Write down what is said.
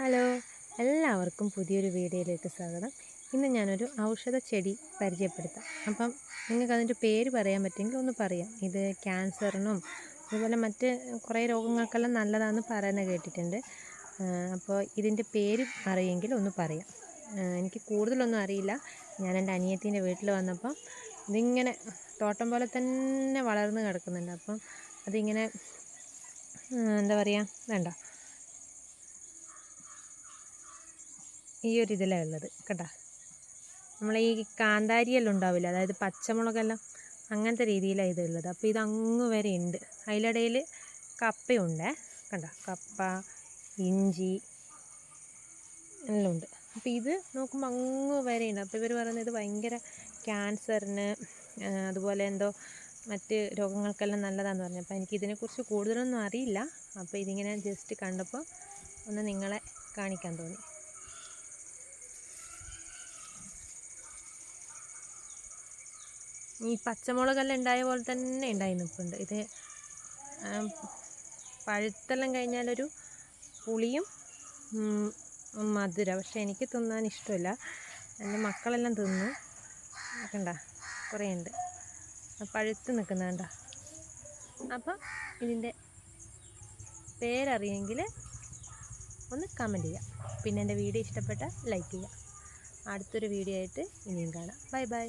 Hello. എല്ലാവർക്കും പുതിയൊരു വീഡിയോയിലേക്ക് സ്വാഗതം. ഇന്ന് ഞാനൊരു ഔഷധ ചെടി പരിചയപ്പെടുത്താം. അപ്പം നിങ്ങൾക്ക് അതിന്റെ പേര് പറയാൻ പറ്റുമെങ്കിൽ ഒന്ന് പറയാം. ഇത് ക്യാൻസറിനും അതുപോലെ മറ്റ് കുറേ രോഗങ്ങൾക്കെല്ലാം നല്ലതാണെന്ന് പറയുന്നത് കേട്ടിട്ടുണ്ട്. അപ്പോൾ ഇതിന്റെ പേര് അറിയെങ്കിൽ ഒന്ന് പറയാം. എനിക്ക് കൂടുതലൊന്നും അറിയില്ല. ഞാൻ എന്റെ അനിയത്തിന്റെ വീട്ടിൽ വന്നപ്പം ഇതിങ്ങനെ തോട്ടം പോലെ തന്നെ വളർന്ന് കിടക്കുന്നുണ്ട്. അപ്പം അതിങ്ങനെ എന്താ പറയുക വേണ്ട. ഈ ഒരു ഇതിലാണ് ഉള്ളത് കേട്ടോ. നമ്മൾ ഈ കാന്താരിയെല്ലാം ഉണ്ടാവില്ല? അതായത് പച്ചമുളകെല്ലാം അങ്ങനത്തെ രീതിയിലാണ് ഇത് ഉള്ളത് അപ്പോൾ ഇത് അങ്ങ് വരെ ഉണ്ട് അതിലിടയിൽ കപ്പയുണ്ട് കണ്ടോ? കപ്പ ഇഞ്ചി എല്ലാം ഉണ്ട്. അപ്പോൾ ഇത് നോക്കുമ്പോൾ അങ്ങ് വരെ ഉണ്ട് അപ്പോൾ ഇവർ പറയുന്നത് ഇത് ഭയങ്കര ക്യാൻസറിന് അതുപോലെ എന്തോ മറ്റ് രോഗങ്ങൾക്കെല്ലാം നല്ലതാണെന്ന് പറഞ്ഞു. അപ്പോൾ എനിക്ക് ഇതിനെക്കുറിച്ച് കൂടുതലൊന്നും അറിയില്ല. അപ്പോൾ ഇതിങ്ങനെ ജസ്റ്റ് കണ്ടപ്പോൾ ഒന്ന് നിങ്ങളെ കാണിക്കാൻ തോന്നി. ഈ പച്ചമുളകെല്ലാം ഉണ്ടായ പോലെ തന്നെ ഉണ്ടായി നിൽപ്പുണ്ട്. ഇത് പഴുത്തെല്ലാം കഴിഞ്ഞാലൊരു പുളിയും മധുര. പക്ഷേ എനിക്ക് തിന്നാൻ ഇഷ്ടമില്ല. എന്റെ മക്കളെല്ലാം തിന്നു. കണ്ട കുറേ ഉണ്ട്. പഴുത്ത് നിൽക്കുന്ന കണ്ട. അപ്പം ഇതിന്റെ പേരറിയെങ്കിൽ ഒന്ന് കമന്റ് ചെയ്യാം പിന്നെ എന്റെ വീഡിയോ ഇഷ്ടപ്പെട്ടാൽ ലൈക്ക് ചെയ്യുക. അടുത്തൊരു വീഡിയോ ആയിട്ട് ഇനിയും കാണാം. Bye bye